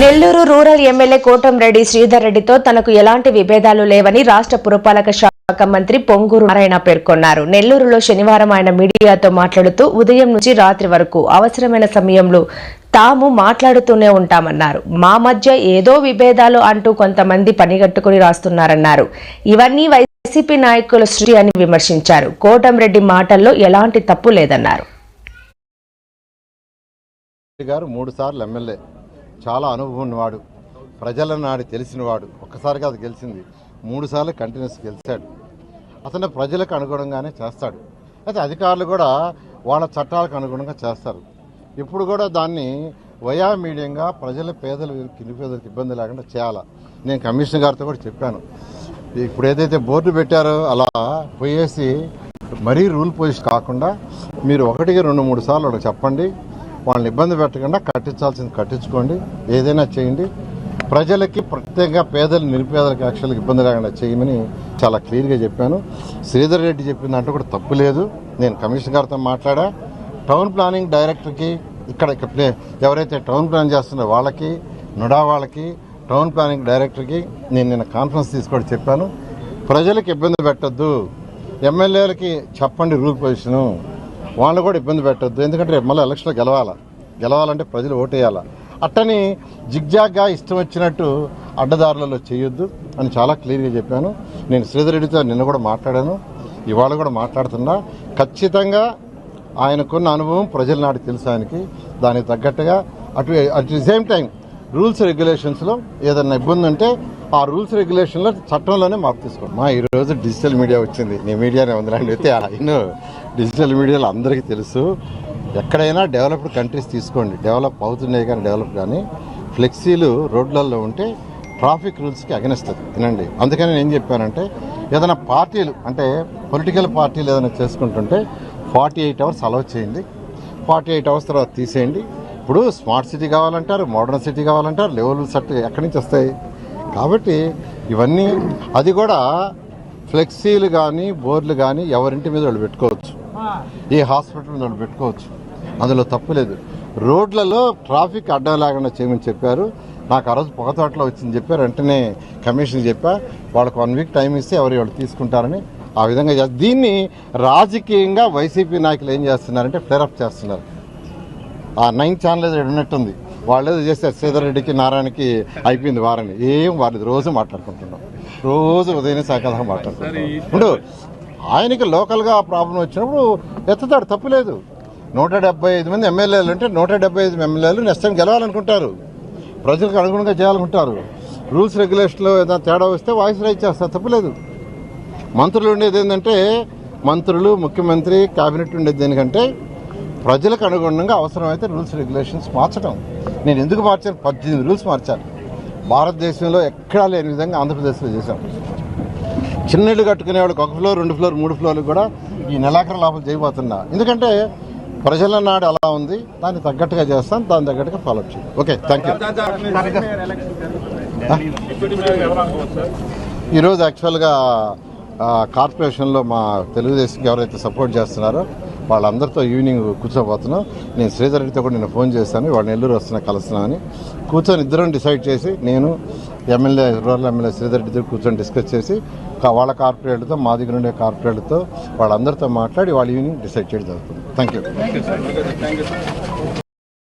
Nellore rural MLA Kotamreddy Sridhar రెడ్డితో తనకు ఎలాంటి విభేదాలు లేవని రాష్ట్ర పురపాలక శాఖ మంత్రి పొంగూరు నారాయణ పేర్కొన్నారు. నెల్లూరులో శనివారం ఆయన మీడియాతో మాట్లాడుతూ ఉదయం నుంచి రాత్రి వరకు అవసరమైన సమయంలో తాము మాట్లాడుతూనే ఉంటామన్నారు. మా మధ్య ఏదో విభేదాలు అంటూ కొంతమంది పనిగట్టుకుని రాస్తున్నారన్నారు. ఇవన్నీ వైసీపీ నాయకుల సృష్టి అని విమర్శించారు. కోటంరెడ్డి మాటల్లో ఎలాంటి తప్పు లేదన్నారు. గారు మూడు సార్లు ఎమ్మెల్యే. చాలా అనుభవం ఉన్నవాడు. ప్రజల నాడు తెలిసినవాడు. ఒక్కసారి కాదు గెలిచింది. మూడుసార్లు కంటిన్యూస్ గెలిచాడు. అతను ప్రజలకు అనుగుణంగానే చేస్తాడు. అయితే అధికారులు కూడా వాళ్ళ చట్టాలకు అనుగుణంగా చేస్తారు. ఇప్పుడు కూడా దాన్ని వయా మీడియంగా ప్రజల పేదలు పేదలకు ఇబ్బంది లేకుండా చేయాలా? నేను కమిషనర్ గారితో కూడా చెప్పాను. ఇప్పుడు ఏదైతే బోర్డు పెట్టారో అలా పోయేసి మరీ రూల్ పొజిషన్ కాకుండా మీరు ఒకటికి రెండు మూడు సార్లు చెప్పండి. వాళ్ళని ఇబ్బంది పెట్టకుండా కట్టించాల్సింది కట్టించుకోండి ఏదైనా చేయండి. ప్రజలకి ప్రత్యేకంగా పేదలు నిరుపేదలకు యాక్చువల్గా ఇబ్బంది లేకుండా చేయమని చాలా క్లియర్గా చెప్పాను. శ్రీధర్ రెడ్డి చెప్పిన దాంట్లో కూడా తప్పు లేదు. నేను కమిషనర్ గారితో మాట్లాడా. టౌన్ ప్లానింగ్ డైరెక్టర్కి ఇక్కడ ప్లే- ఎవరైతే టౌన్ ప్లాన్ చేస్తున్నారో వాళ్ళకి నుడా వాళ్ళకి టౌన్ ప్లానింగ్ డైరెక్టర్కి నేను నిన్న కాన్ఫరెన్స్ తీసుకొని చెప్పాను. ప్రజలకు ఇబ్బంది పెట్టద్దు. ఎమ్మెల్యేలకి చెప్పండి రూల్ పొజిషను. వాళ్ళు కూడా ఇబ్బంది పెట్టొద్దు. ఎందుకంటే రేపు మళ్ళీ ఎలక్షన్లో గెలవాలా? గెలవాలంటే ప్రజలు ఓటేయాలా? అట్టని జిగ్జాగ్గా ఇష్టం వచ్చినట్టు అడ్డదారులలో చేయొద్దు అని చాలా క్లియర్గా చెప్పాను. నేను శ్రీధర్ రెడ్డితో నిన్న కూడా మాట్లాడాను. ఇవాళ కూడా మాట్లాడుతున్నా. ఖచ్చితంగా ఆయనకున్న అనుభవం ప్రజల నాటి తెలుసు ఆయనకి దానికి తగ్గట్టుగా అటు at the same time rules రెగ్యులేషన్స్లో ఏదైనా ఇబ్బంది ఉంటే ఆ రూల్స్ రెగ్యులేషన్లో చట్టంలోనే మార్పు తీసుకోండి. మా ఈరోజు డిజిటల్ మీడియా వచ్చింది. నీ మీడియానే ఉందిలాంటి అయితే ఆయన డిజిటల్ మీడియాలో అందరికీ తెలుసు. ఎక్కడైనా డెవలప్డ్ కంట్రీస్ తీసుకోండి. డెవలప్ అవుతున్నాయి కానీ డెవలప్ కానీ ఫ్లెక్సీలు రోడ్లలో ఉంటే ట్రాఫిక్ రూల్స్కి అగనిస్తుంది వినండి. అందుకని నేను ఏం చెప్పానంటే ఏదైనా పార్టీలు అంటే పొలిటికల్ పార్టీలు ఏదైనా చేసుకుంటుంటే ఫార్టీ ఎయిట్ అవర్స్ అలౌ చేయండి. ఫార్టీ ఎయిట్ అవర్స్ తర్వాత తీసేయండి. ఇప్పుడు స్మార్ట్ సిటీ కావాలంటారు మోడర్న్ సిటీ కావాలంటారు లెవెల్ సెట్ ఎక్కడి నుంచి వస్తాయి? కాబట్టి ఇవన్నీ అది కూడా ఫ్లెక్సీలు కానీ బోర్డులు కానీ ఎవరింటి మీద వాళ్ళు పెట్టుకోవచ్చు. ఈ హాస్పిటల్ మీద వాళ్ళు పెట్టుకోవచ్చు. అందులో తప్పు లేదు. రోడ్లలో ట్రాఫిక్ అడ్డం లేకుండా చేయమని చెప్పారు. నాకు ఆ రోజు పొగతోటలో వచ్చింది చెప్పారు. వెంటనే కమిషన్ చెప్పా. వాళ్ళకి వన్ వీక్ టైం ఇస్తే ఎవరు వాళ్ళు తీసుకుంటారని ఆ విధంగా దీన్ని రాజకీయంగా వైసీపీ నాయకులు ఏం చేస్తున్నారంటే ఫ్లేరప్ చేస్తున్నారు. ఆ నైన్ ఛానల్ ఏదో ఉన్నట్టుంది వాళ్ళు ఏదో చేస్తారు శ్రీధర్ రెడ్డికి నారాయణకి అయిపోయింది వారని. ఏం వాళ్ళు రోజు మాట్లాడుకుంటున్నాం. రోజు ఉదయం సాయంకాలం మాట్లాడుకుంటున్నాం. ఇప్పుడు ఆయనకి లోకల్గా ప్రాబ్లం వచ్చినప్పుడు ఎత్తుతాడు. తప్పులేదు నూట డెబ్బై ఐదు మంది ఎమ్మెల్యేలు అంటే నూట డెబ్బై ఐదు ఎమ్మెల్యేలు నెక్స్ట్ టైం గెలవాలనుకుంటారు. ప్రజలకు అనుగుణంగా చేయాలనుకుంటారు. రూల్స్ రెగ్యులేషన్లో ఏదైనా తేడా వస్తే వాయిస్ రైట్ చేస్తారు. తప్పులేదు మంత్రులు ఉండేది ఏంటంటే మంత్రులు ముఖ్యమంత్రి కేబినెట్ ఉండేది దేనికంటే ప్రజలకు అనుగుణంగా అవసరమైతే రూల్స్ రెగ్యులేషన్స్ మార్చడం. నేను ఎందుకు మార్చాను? పద్దెనిమిది రూల్స్ మార్చాను. భారతదేశంలో ఎక్కడా లేని విధంగా ఆంధ్రప్రదేశ్లో చేశాం. చిన్న ఇల్లు కట్టుకునే వాళ్ళకి ఒక ఫ్లోర్ రెండు ఫ్లోర్ మూడు ఫ్లోర్లు కూడా ఈ నెలాఖరు లోపల చేయబోతున్నా. ఎందుకంటే ప్రజల నాడు అలా ఉంది. దాన్ని తగ్గట్టుగా చేస్తాను దాని తగ్గట్టుగా ఫాలో అప్ చేయాలి ఓకే థ్యాంక్ యూ ఈరోజు యాక్చువల్గా కార్పొరేషన్లో మా తెలుగుదేశంకి ఎవరైతే సపోర్ట్ చేస్తున్నారో వాళ్ళందరితో ఈవినింగ్ కూర్చోబోతున్నాం. నేను శ్రీధర్ రెడ్డితో కూడా నేను ఫోన్ చేశాను వాళ్ళు నెల్లూరు వస్తున్నా కలుస్తున్నా అని కూర్చొని ఇద్దరం డిసైడ్ చేసి నేను ఎమ్మెల్యే రూరల్ ఎమ్మెల్యే శ్రీధర్ రెడ్డితో కూర్చొని డిస్కస్ చేసి వాళ్ళ కార్పొరేట్లతో మా దగ్గర ఉండే కార్పొరేట్లతో వాళ్ళందరితో మాట్లాడి వాళ్ళ ఈవినింగ్ డిసైడ్ చేయడం జరుగుతుంది. Thank you